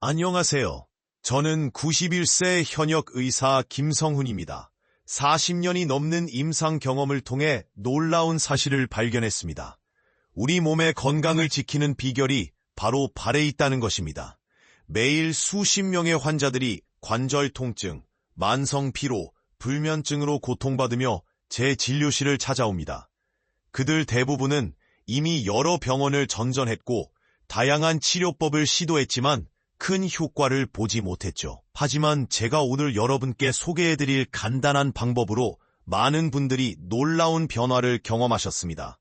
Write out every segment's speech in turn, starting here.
안녕하세요. 저는 91세 현역 의사 김성훈입니다. 40년이 넘는 임상 경험을 통해 놀라운 사실을 발견했습니다. 우리 몸의 건강을 지키는 비결이 바로 발에 있다는 것입니다. 매일 수십 명의 환자들이 관절 통증, 만성 피로, 불면증으로 고통받으며 제 진료실을 찾아옵니다. 그들 대부분은 이미 여러 병원을 전전했고 다양한 치료법을 시도했지만 큰 효과를 보지 못했죠. 하지만 제가 오늘 여러분께 소개해드릴 간단한 방법으로 많은 분들이 놀라운 변화를 경험하셨습니다.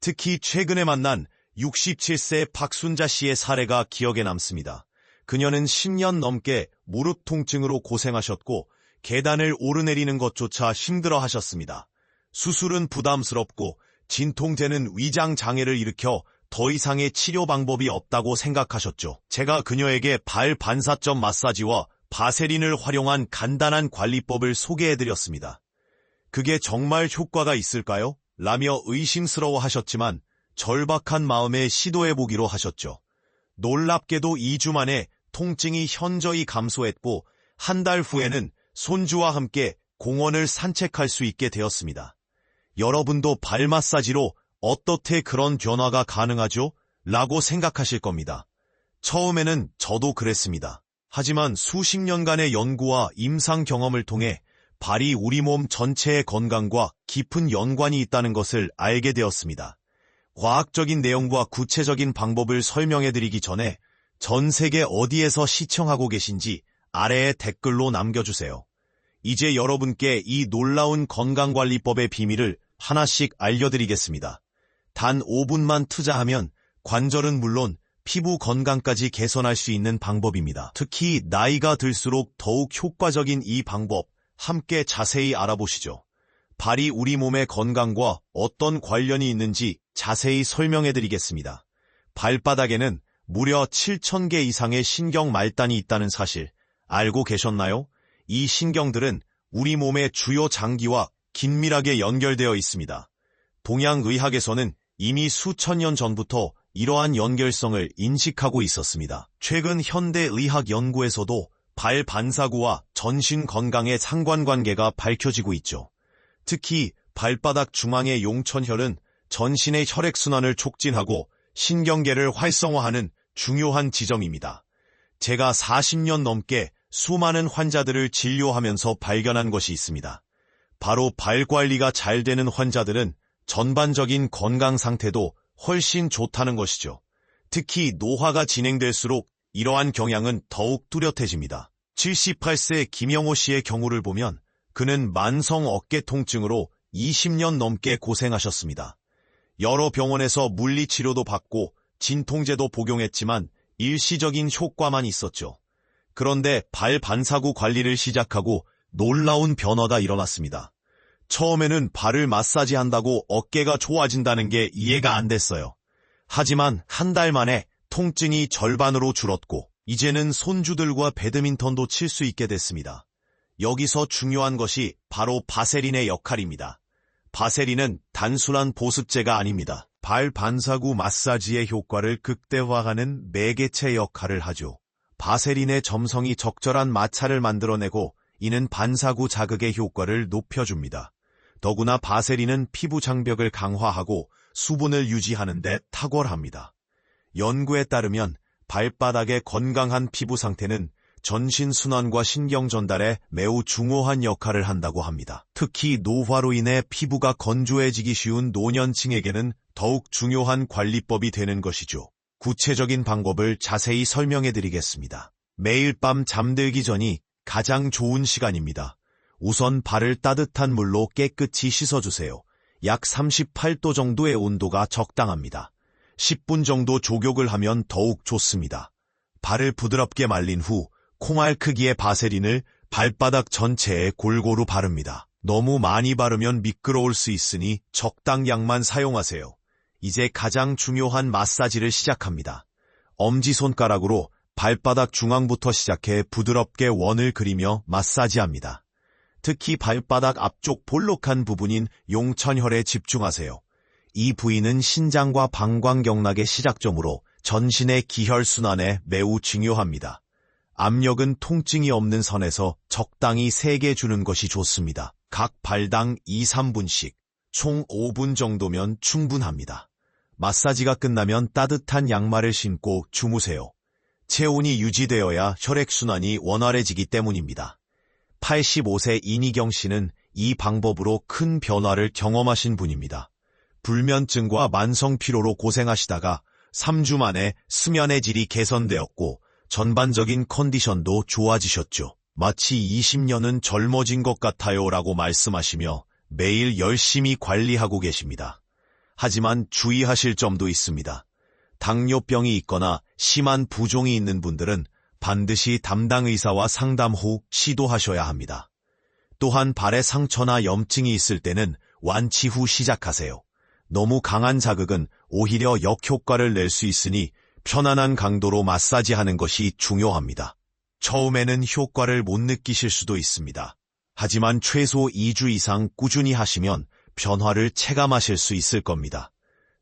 특히 최근에 만난 67세 박순자 씨의 사례가 기억에 남습니다. 그녀는 10년 넘게 무릎 통증으로 고생하셨고 계단을 오르내리는 것조차 힘들어 하셨습니다. 수술은 부담스럽고 진통제는 위장 장애를 일으켜 더 이상의 치료 방법이 없다고 생각하셨죠. 제가 그녀에게 발 반사점 마사지와 바세린을 활용한 간단한 관리법을 소개해드렸습니다. 그게 정말 효과가 있을까요? 라며 의심스러워 하셨지만 절박한 마음에 시도해보기로 하셨죠. 놀랍게도 2주 만에 통증이 현저히 감소했고 한 달 후에는 손주와 함께 공원을 산책할 수 있게 되었습니다. 여러분도 발 마사지로 어떻게 그런 변화가 가능하죠? 라고 생각하실 겁니다. 처음에는 저도 그랬습니다. 하지만 수십 년간의 연구와 임상 경험을 통해 발이 우리 몸 전체의 건강과 깊은 연관이 있다는 것을 알게 되었습니다. 과학적인 내용과 구체적인 방법을 설명해드리기 전에 전 세계 어디에서 시청하고 계신지 아래에 댓글로 남겨주세요. 이제 여러분께 이 놀라운 건강관리법의 비밀을 하나씩 알려드리겠습니다. 단 5분만 투자하면 관절은 물론 피부 건강까지 개선할 수 있는 방법입니다. 특히 나이가 들수록 더욱 효과적인 이 방법 함께 자세히 알아보시죠. 발이 우리 몸의 건강과 어떤 관련이 있는지 자세히 설명해 드리겠습니다. 발바닥에는 무려 7,000개 이상의 신경 말단이 있다는 사실 알고 계셨나요? 이 신경들은 우리 몸의 주요 장기와 긴밀하게 연결되어 있습니다. 동양의학에서는 이미 수천 년 전부터 이러한 연결성을 인식하고 있었습니다. 최근 현대의학 연구에서도 발 반사구와 전신 건강의 상관관계가 밝혀지고 있죠. 특히 발바닥 중앙의 용천혈은 전신의 혈액순환을 촉진하고 신경계를 활성화하는 중요한 지점입니다. 제가 40년 넘게 수많은 환자들을 진료하면서 발견한 것이 있습니다. 바로 발 관리가 잘 되는 환자들은 전반적인 건강 상태도 훨씬 좋다는 것이죠. 특히 노화가 진행될수록 이러한 경향은 더욱 뚜렷해집니다. 78세 김영호 씨의 경우를 보면 그는 만성 어깨 통증으로 20년 넘게 고생하셨습니다. 여러 병원에서 물리치료도 받고 진통제도 복용했지만 일시적인 효과만 있었죠. 그런데 발 반사구 관리를 시작하고 놀라운 변화가 일어났습니다. 처음에는 발을 마사지한다고 어깨가 좋아진다는 게 이해가 안 됐어요. 하지만 한 달 만에 통증이 절반으로 줄었고 이제는 손주들과 배드민턴도 칠 수 있게 됐습니다. 여기서 중요한 것이 바로 바세린의 역할입니다. 바세린은 단순한 보습제가 아닙니다. 발 반사구 마사지의 효과를 극대화하는 매개체 역할을 하죠. 바세린의 점성이 적절한 마찰을 만들어내고 이는 반사구 자극의 효과를 높여줍니다. 더구나 바세린은 피부 장벽을 강화하고 수분을 유지하는 데 탁월합니다. 연구에 따르면 발바닥의 건강한 피부 상태는 전신 순환과 신경 전달에 매우 중요한 역할을 한다고 합니다. 특히 노화로 인해 피부가 건조해지기 쉬운 노년층에게는 더욱 중요한 관리법이 되는 것이죠. 구체적인 방법을 자세히 설명해 드리겠습니다. 매일 밤 잠들기 전이 가장 좋은 시간입니다. 우선 발을 따뜻한 물로 깨끗이 씻어주세요. 약 38도 정도의 온도가 적당합니다. 10분 정도 조격을 하면 더욱 좋습니다. 발을 부드럽게 말린 후 콩알 크기의 바세린을 발바닥 전체에 골고루 바릅니다. 너무 많이 바르면 미끄러울 수 있으니 적당량만 사용하세요. 이제 가장 중요한 마사지를 시작합니다. 엄지손가락으로 발바닥 중앙부터 시작해 부드럽게 원을 그리며 마사지합니다. 특히 발바닥 앞쪽 볼록한 부분인 용천혈에 집중하세요. 이 부위는 신장과 방광경락의 시작점으로 전신의 기혈순환에 매우 중요합니다. 압력은 통증이 없는 선에서 적당히 세게 주는 것이 좋습니다. 각 발당 2, 3분씩 총 5분 정도면 충분합니다. 마사지가 끝나면 따뜻한 양말을 신고 주무세요. 체온이 유지되어야 혈액순환이 원활해지기 때문입니다. 85세 이니경 씨는 이 방법으로 큰 변화를 경험하신 분입니다. 불면증과 만성 피로로 고생하시다가 3주 만에 수면의 질이 개선되었고 전반적인 컨디션도 좋아지셨죠. 마치 20년은 젊어진 것 같아요 라고 말씀하시며 매일 열심히 관리하고 계십니다. 하지만 주의하실 점도 있습니다. 당뇨병이 있거나 심한 부종이 있는 분들은 반드시 담당 의사와 상담 후 시도하셔야 합니다. 또한 발에 상처나 염증이 있을 때는 완치 후 시작하세요. 너무 강한 자극은 오히려 역효과를 낼 수 있으니 편안한 강도로 마사지하는 것이 중요합니다. 처음에는 효과를 못 느끼실 수도 있습니다. 하지만 최소 2주 이상 꾸준히 하시면 변화를 체감하실 수 있을 겁니다.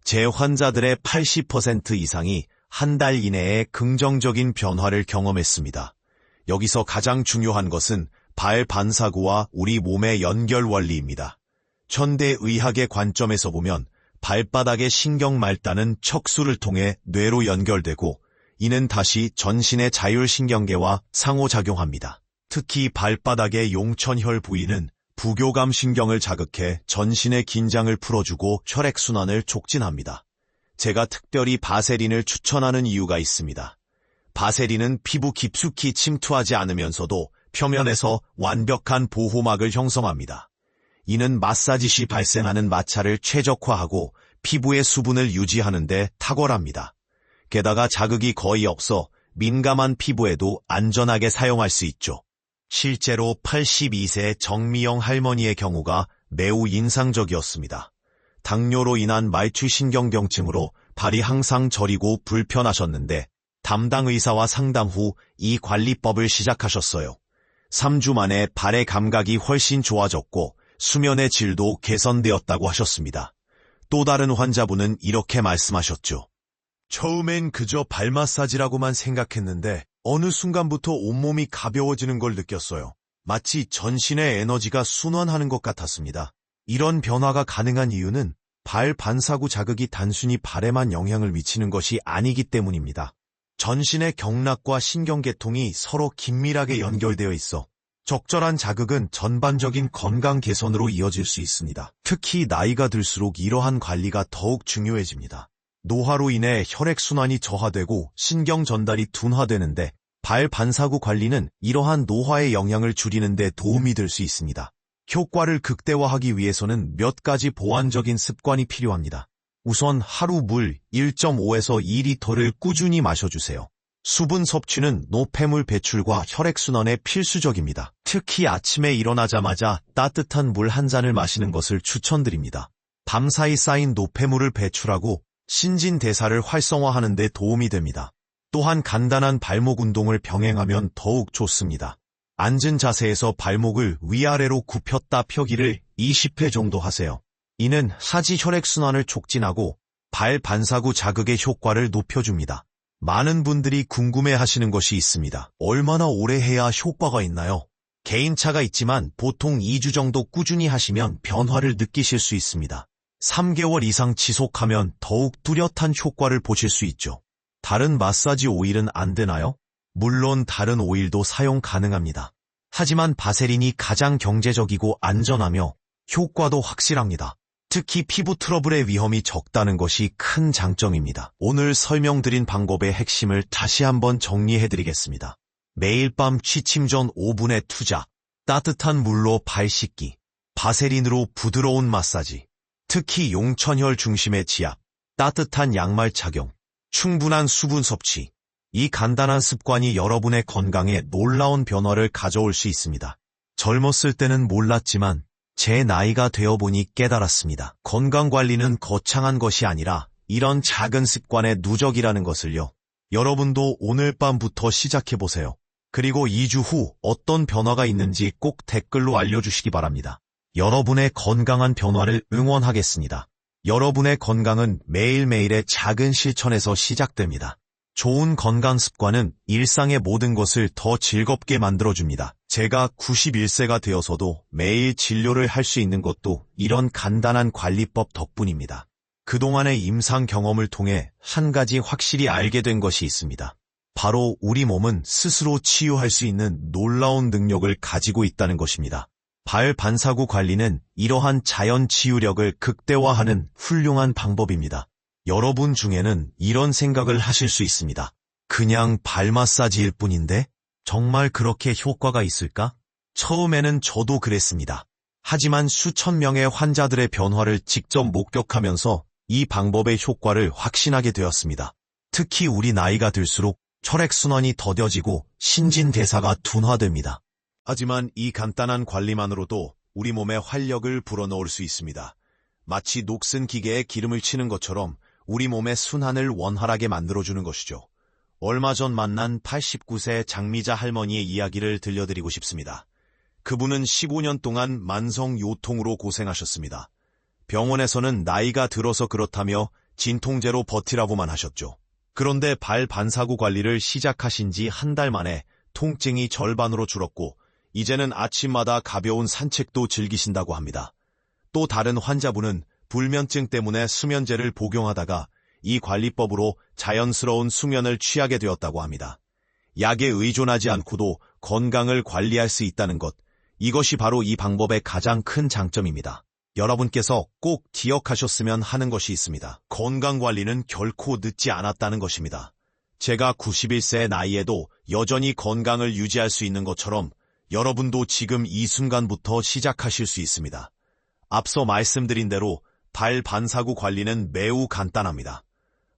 제 환자들의 80% 이상이 한 달 이내에 긍정적인 변화를 경험했습니다. 여기서 가장 중요한 것은 발 반사구와 우리 몸의 연결 원리입니다. 현대 의학의 관점에서 보면 발바닥의 신경 말단은 척수를 통해 뇌로 연결되고 이는 다시 전신의 자율신경계와 상호작용합니다. 특히 발바닥의 용천혈 부위는 부교감 신경을 자극해 전신의 긴장을 풀어주고 혈액순환을 촉진합니다. 제가 특별히 바세린을 추천하는 이유가 있습니다. 바세린은 피부 깊숙이 침투하지 않으면서도 표면에서 완벽한 보호막을 형성합니다. 이는 마사지 시 발생하는 마찰을 최적화하고 피부의 수분을 유지하는 데 탁월합니다. 게다가 자극이 거의 없어 민감한 피부에도 안전하게 사용할 수 있죠. 실제로 82세 정미영 할머니의 경우가 매우 인상적이었습니다. 당뇨로 인한 말추신경경증으로 발이 항상 저리고 불편하셨는데 담당 의사와 상담 후 이 관리법을 시작하셨어요. 3주 만에 발의 감각이 훨씬 좋아졌고 수면의 질도 개선되었다고 하셨습니다. 또 다른 환자분은 이렇게 말씀하셨죠. 처음엔 그저 발 마사지라고만 생각했는데 어느 순간부터 온몸이 가벼워지는 걸 느꼈어요. 마치 전신의 에너지가 순환하는 것 같았습니다. 이런 변화가 가능한 이유는 발 반사구 자극이 단순히 발에만 영향을 미치는 것이 아니기 때문입니다. 전신의 경락과 신경계통이 서로 긴밀하게 연결되어 있어 적절한 자극은 전반적인 건강 개선으로 이어질 수 있습니다. 특히 나이가 들수록 이러한 관리가 더욱 중요해집니다. 노화로 인해 혈액순환이 저하되고 신경 전달이 둔화되는데 발 반사구 관리는 이러한 노화의 영향을 줄이는 데 도움이 될 수 있습니다. 효과를 극대화하기 위해서는 몇 가지 보완적인 습관이 필요합니다. 우선 하루 물 1.5에서 2리터를 꾸준히 마셔주세요. 수분 섭취는 노폐물 배출과 혈액순환에 필수적입니다. 특히 아침에 일어나자마자 따뜻한 물 한 잔을 마시는 것을 추천드립니다. 밤사이 쌓인 노폐물을 배출하고 신진대사를 활성화하는 데 도움이 됩니다. 또한 간단한 발목 운동을 병행하면 더욱 좋습니다. 앉은 자세에서 발목을 위아래로 굽혔다 펴기를 20회 정도 하세요. 이는 하지 혈액순환을 촉진하고 발 반사구 자극의 효과를 높여줍니다. 많은 분들이 궁금해 하시는 것이 있습니다. 얼마나 오래 해야 효과가 있나요? 개인차가 있지만 보통 2주 정도 꾸준히 하시면 변화를 느끼실 수 있습니다. 3개월 이상 지속하면 더욱 뚜렷한 효과를 보실 수 있죠. 다른 마사지 오일은 안 되나요? 물론 다른 오일도 사용 가능합니다. 하지만 바세린이 가장 경제적이고 안전하며 효과도 확실합니다. 특히 피부 트러블의 위험이 적다는 것이 큰 장점입니다. 오늘 설명드린 방법의 핵심을 다시 한번 정리해드리겠습니다. 매일 밤 취침 전 5분의 투자, 따뜻한 물로 발 씻기, 바세린으로 부드러운 마사지, 특히 용천혈 중심의 지압, 따뜻한 양말 착용, 충분한 수분 섭취, 이 간단한 습관이 여러분의 건강에 놀라운 변화를 가져올 수 있습니다. 젊었을 때는 몰랐지만 제 나이가 되어 보니 깨달았습니다. 건강관리는 거창한 것이 아니라 이런 작은 습관의 누적이라는 것을요. 여러분도 오늘 밤부터 시작해보세요. 그리고 2주 후 어떤 변화가 있는지 꼭 댓글로 알려주시기 바랍니다. 여러분의 건강한 변화를 응원하겠습니다. 여러분의 건강은 매일매일의 작은 실천에서 시작됩니다. 좋은 건강 습관은 일상의 모든 것을 더 즐겁게 만들어줍니다. 제가 91세가 되어서도 매일 진료를 할 수 있는 것도 이런 간단한 관리법 덕분입니다. 그동안의 임상 경험을 통해 한 가지 확실히 알게 된 것이 있습니다. 바로 우리 몸은 스스로 치유할 수 있는 놀라운 능력을 가지고 있다는 것입니다. 발 반사구 관리는 이러한 자연 치유력을 극대화하는 훌륭한 방법입니다. 여러분 중에는 이런 생각을 하실 수 있습니다. 그냥 발 마사지일 뿐인데 정말 그렇게 효과가 있을까? 처음에는 저도 그랬습니다. 하지만 수천 명의 환자들의 변화를 직접 목격하면서 이 방법의 효과를 확신하게 되었습니다. 특히 우리 나이가 들수록 혈액순환이 더뎌지고 신진대사가 둔화됩니다. 하지만 이 간단한 관리만으로도 우리 몸에 활력을 불어넣을 수 있습니다. 마치 녹슨 기계에 기름을 치는 것처럼 우리 몸의 순환을 원활하게 만들어주는 것이죠. 얼마 전 만난 89세 장미자 할머니의 이야기를 들려드리고 싶습니다. 그분은 15년 동안 만성 요통으로 고생하셨습니다. 병원에서는 나이가 들어서 그렇다며 진통제로 버티라고만 하셨죠. 그런데 발 반사구 관리를 시작하신 지 한 달 만에 통증이 절반으로 줄었고 이제는 아침마다 가벼운 산책도 즐기신다고 합니다. 또 다른 환자분은 불면증 때문에 수면제를 복용하다가 이 관리법으로 자연스러운 수면을 취하게 되었다고 합니다. 약에 의존하지 않고도 건강을 관리할 수 있다는 것, 이것이 바로 이 방법의 가장 큰 장점입니다. 여러분께서 꼭 기억하셨으면 하는 것이 있습니다. 건강관리는 결코 늦지 않았다는 것입니다. 제가 91세 나이에도 여전히 건강을 유지할 수 있는 것처럼 여러분도 지금 이 순간부터 시작하실 수 있습니다. 앞서 말씀드린 대로 발 반사구 관리는 매우 간단합니다.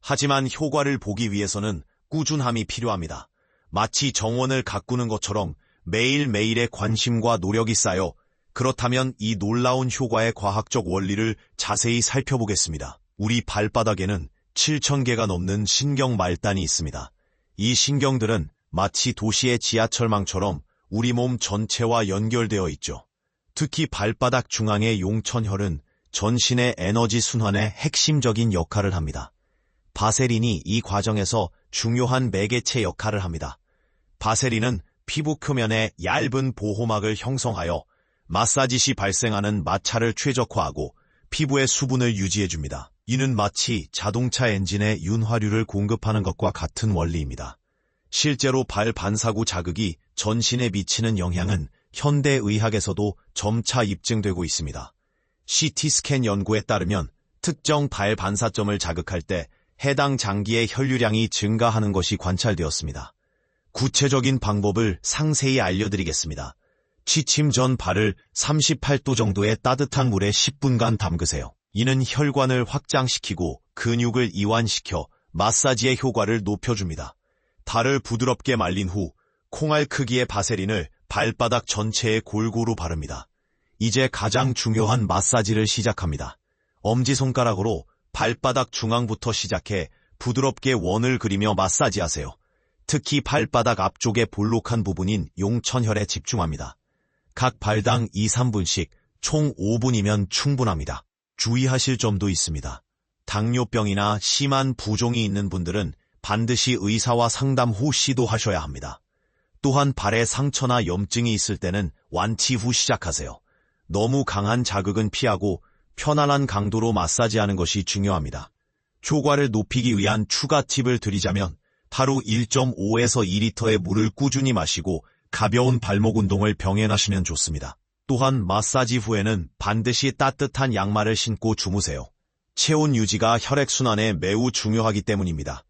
하지만 효과를 보기 위해서는 꾸준함이 필요합니다. 마치 정원을 가꾸는 것처럼 매일매일의 관심과 노력이 쌓여 그렇다면 이 놀라운 효과의 과학적 원리를 자세히 살펴보겠습니다. 우리 발바닥에는 7,000개가 넘는 신경 말단이 있습니다. 이 신경들은 마치 도시의 지하철망처럼 우리 몸 전체와 연결되어 있죠. 특히 발바닥 중앙의 용천혈은 전신의 에너지 순환에 핵심적인 역할을 합니다. 바세린이 이 과정에서 중요한 매개체 역할을 합니다. 바세린은 피부 표면에 얇은 보호막을 형성하여 마사지 시 발생하는 마찰을 최적화하고 피부의 수분을 유지해줍니다. 이는 마치 자동차 엔진에 윤활유를 공급하는 것과 같은 원리입니다. 실제로 발 반사구 자극이 전신에 미치는 영향은 현대의학에서도 점차 입증되고 있습니다. CT 스캔 연구에 따르면 특정 발 반사점을 자극할 때 해당 장기의 혈류량이 증가하는 것이 관찰되었습니다. 구체적인 방법을 상세히 알려드리겠습니다. 취침 전 발을 38도 정도의 따뜻한 물에 10분간 담그세요. 이는 혈관을 확장시키고 근육을 이완시켜 마사지의 효과를 높여줍니다. 발을 부드럽게 말린 후 콩알 크기의 바세린을 발바닥 전체에 골고루 바릅니다. 이제 가장 중요한 마사지를 시작합니다. 엄지손가락으로 발바닥 중앙부터 시작해 부드럽게 원을 그리며 마사지하세요. 특히 발바닥 앞쪽의 볼록한 부분인 용천혈에 집중합니다. 각 발당 2, 3분씩 총 5분이면 충분합니다. 주의하실 점도 있습니다. 당뇨병이나 심한 부종이 있는 분들은 반드시 의사와 상담 후 시도하셔야 합니다. 또한 발에 상처나 염증이 있을 때는 완치 후 시작하세요. 너무 강한 자극은 피하고 편안한 강도로 마사지하는 것이 중요합니다. 효과를 높이기 위한 추가 팁을 드리자면 하루 1.5에서 2리터의 물을 꾸준히 마시고 가벼운 발목 운동을 병행하시면 좋습니다. 또한 마사지 후에는 반드시 따뜻한 양말을 신고 주무세요. 체온 유지가 혈액순환에 매우 중요하기 때문입니다.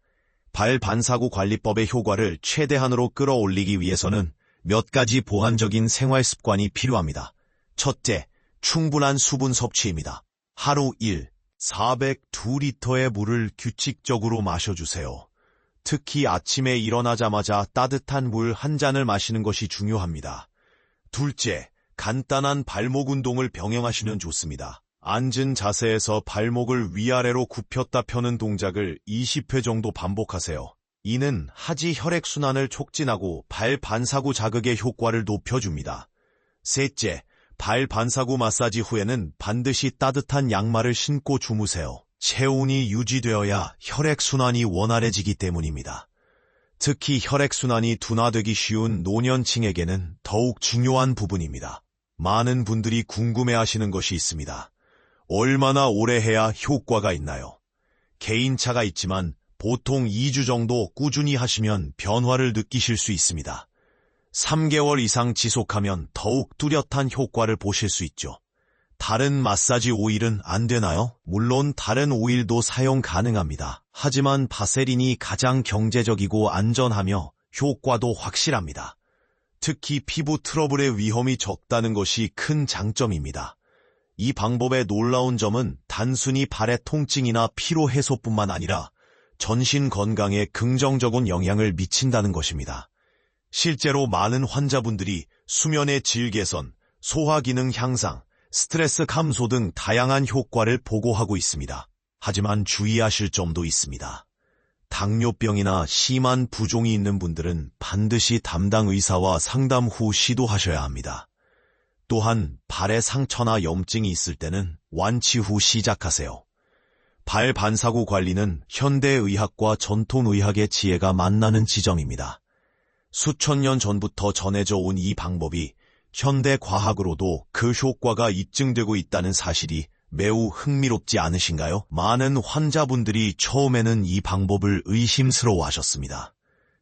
발 반사구 관리법의 효과를 최대한으로 끌어올리기 위해서는 몇 가지 보완적인 생활 습관이 필요합니다. 첫째, 충분한 수분 섭취입니다. 하루 1, 402리터의 물을 규칙적으로 마셔주세요. 특히 아침에 일어나자마자 따뜻한 물 한 잔을 마시는 것이 중요합니다. 둘째, 간단한 발목 운동을 병행하시면 좋습니다. 앉은 자세에서 발목을 위아래로 굽혔다 펴는 동작을 20회 정도 반복하세요. 이는 하지 혈액순환을 촉진하고 발 반사구 자극의 효과를 높여줍니다. 셋째, 발 반사구 마사지 후에는 반드시 따뜻한 양말을 신고 주무세요. 체온이 유지되어야 혈액순환이 원활해지기 때문입니다. 특히 혈액순환이 둔화되기 쉬운 노년층에게는 더욱 중요한 부분입니다. 많은 분들이 궁금해하시는 것이 있습니다. 얼마나 오래 해야 효과가 있나요? 개인차가 있지만 보통 2주 정도 꾸준히 하시면 변화를 느끼실 수 있습니다. 3개월 이상 지속하면 더욱 뚜렷한 효과를 보실 수 있죠. 다른 마사지 오일은 안 되나요? 물론 다른 오일도 사용 가능합니다. 하지만 바세린이 가장 경제적이고 안전하며 효과도 확실합니다. 특히 피부 트러블의 위험이 적다는 것이 큰 장점입니다. 이 방법의 놀라운 점은 단순히 발의 통증이나 피로 해소뿐만 아니라 전신 건강에 긍정적인 영향을 미친다는 것입니다. 실제로 많은 환자분들이 수면의 질 개선, 소화 기능 향상, 스트레스 감소 등 다양한 효과를 보고하고 있습니다. 하지만 주의하실 점도 있습니다. 당뇨병이나 심한 부종이 있는 분들은 반드시 담당 의사와 상담 후 시도하셔야 합니다. 또한 발에 상처나 염증이 있을 때는 완치 후 시작하세요. 발 반사구 관리는 현대의학과 전통의학의 지혜가 만나는 지점입니다. 수천 년 전부터 전해져 온 이 방법이 현대 과학으로도 그 효과가 입증되고 있다는 사실이 매우 흥미롭지 않으신가요? 많은 환자분들이 처음에는 이 방법을 의심스러워 하셨습니다.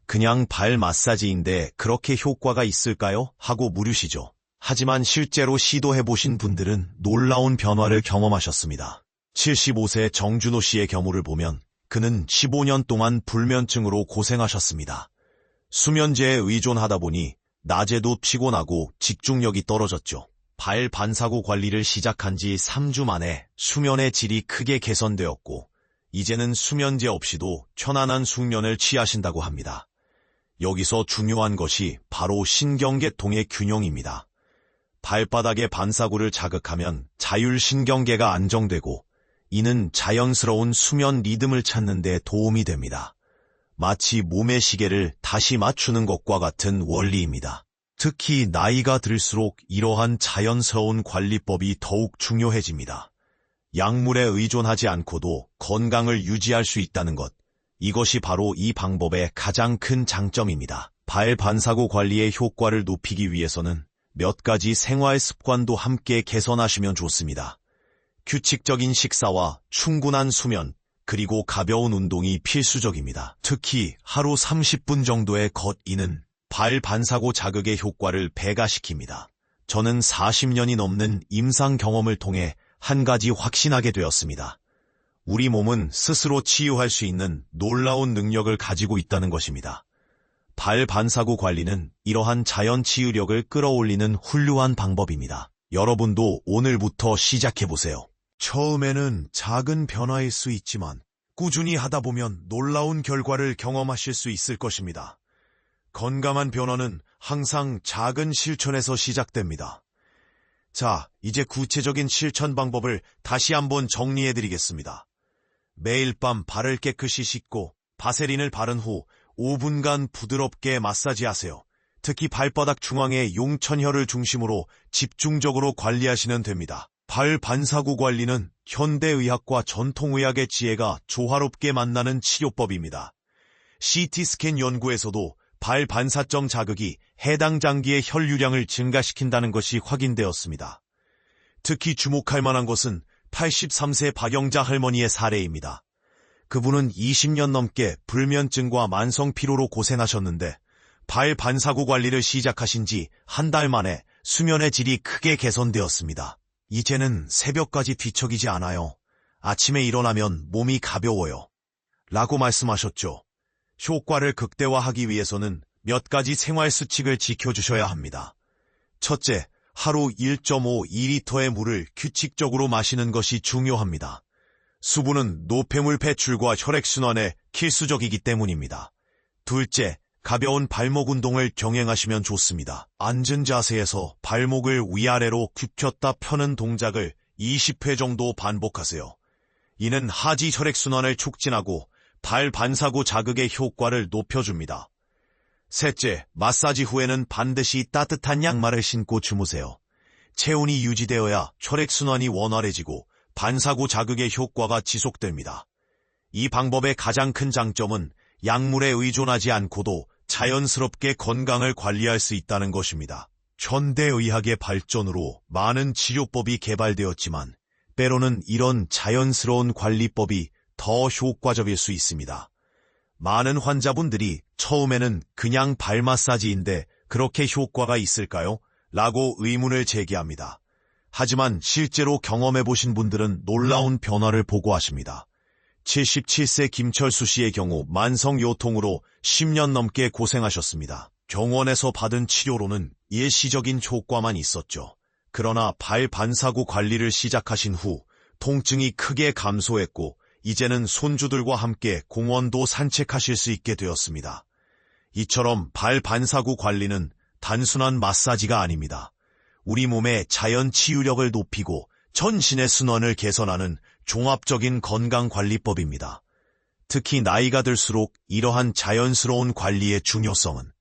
그냥 발 마사지인데 그렇게 효과가 있을까요? 하고 물으시죠. 하지만 실제로 시도해보신 분들은 놀라운 변화를 경험하셨습니다. 75세 정준호 씨의 경우를 보면 그는 15년 동안 불면증으로 고생하셨습니다. 수면제에 의존하다 보니 낮에도 피곤하고 집중력이 떨어졌죠. 발 반사구 관리를 시작한 지 3주 만에 수면의 질이 크게 개선되었고 이제는 수면제 없이도 편안한 숙면을 취하신다고 합니다. 여기서 중요한 것이 바로 신경계통의 균형입니다. 발바닥의 반사구를 자극하면 자율신경계가 안정되고 이는 자연스러운 수면 리듬을 찾는 데 도움이 됩니다. 마치 몸의 시계를 다시 맞추는 것과 같은 원리입니다. 특히 나이가 들수록 이러한 자연스러운 관리법이 더욱 중요해집니다. 약물에 의존하지 않고도 건강을 유지할 수 있다는 것. 이것이 바로 이 방법의 가장 큰 장점입니다. 발 반사고 관리의 효과를 높이기 위해서는 몇 가지 생활 습관도 함께 개선하시면 좋습니다. 규칙적인 식사와 충분한 수면, 그리고 가벼운 운동이 필수적입니다. 특히 하루 30분 정도의 걷기는 발 반사고 자극의 효과를 배가시킵니다. 저는 40년이 넘는 임상 경험을 통해 한 가지 확신하게 되었습니다. 우리 몸은 스스로 치유할 수 있는 놀라운 능력을 가지고 있다는 것입니다. 발 반사고 관리는 이러한 자연 치유력을 끌어올리는 훌륭한 방법입니다. 여러분도 오늘부터 시작해보세요. 처음에는 작은 변화일 수 있지만 꾸준히 하다 보면 놀라운 결과를 경험하실 수 있을 것입니다. 건강한 변화는 항상 작은 실천에서 시작됩니다. 자, 이제 구체적인 실천 방법을 다시 한번 정리해 드리겠습니다. 매일 밤 발을 깨끗이 씻고 바세린을 바른 후 5분간 부드럽게 마사지하세요. 특히 발바닥 중앙의 용천혈을 중심으로 집중적으로 관리하시면 됩니다. 발 반사구 관리는 현대의학과 전통의학의 지혜가 조화롭게 만나는 치료법입니다. CT 스캔 연구에서도 발 반사점 자극이 해당 장기의 혈류량을 증가시킨다는 것이 확인되었습니다. 특히 주목할 만한 것은 83세 박영자 할머니의 사례입니다. 그분은 20년 넘게 불면증과 만성 피로로 고생하셨는데 발 반사구 관리를 시작하신 지 한 달 만에 수면의 질이 크게 개선되었습니다. 이제는 새벽까지 뒤척이지 않아요. 아침에 일어나면 몸이 가벼워요. 라고 말씀하셨죠. 효과를 극대화하기 위해서는 몇 가지 생활 수칙을 지켜주셔야 합니다. 첫째, 하루 1.5-2리터의 물을 규칙적으로 마시는 것이 중요합니다. 수분은 노폐물 배출과 혈액순환에 필수적이기 때문입니다. 둘째, 가벼운 발목 운동을 병행하시면 좋습니다. 앉은 자세에서 발목을 위아래로 굽혔다 펴는 동작을 20회 정도 반복하세요. 이는 하지 혈액순환을 촉진하고 발 반사구 자극의 효과를 높여줍니다. 셋째, 마사지 후에는 반드시 따뜻한 양말을 신고 주무세요. 체온이 유지되어야 혈액순환이 원활해지고 반사구 자극의 효과가 지속됩니다. 이 방법의 가장 큰 장점은 약물에 의존하지 않고도 자연스럽게 건강을 관리할 수 있다는 것입니다. 현대의학의 발전으로 많은 치료법이 개발되었지만 때로는 이런 자연스러운 관리법이 더 효과적일 수 있습니다. 많은 환자분들이 처음에는 그냥 발 마사지인데 그렇게 효과가 있을까요? 라고 의문을 제기합니다. 하지만 실제로 경험해 보신 분들은 놀라운 변화를 보고하십니다. 77세 김철수 씨의 경우 만성 요통으로 10년 넘게 고생하셨습니다. 병원에서 받은 치료로는 일시적인 효과만 있었죠. 그러나 발 반사구 관리를 시작하신 후 통증이 크게 감소했고 이제는 손주들과 함께 공원도 산책하실 수 있게 되었습니다. 이처럼 발 반사구 관리는 단순한 마사지가 아닙니다. 우리 몸의 자연 치유력을 높이고 전신의 순환을 개선하는 종합적인 건강관리법입니다. 특히 나이가 들수록 이러한 자연스러운 관리의 중요성은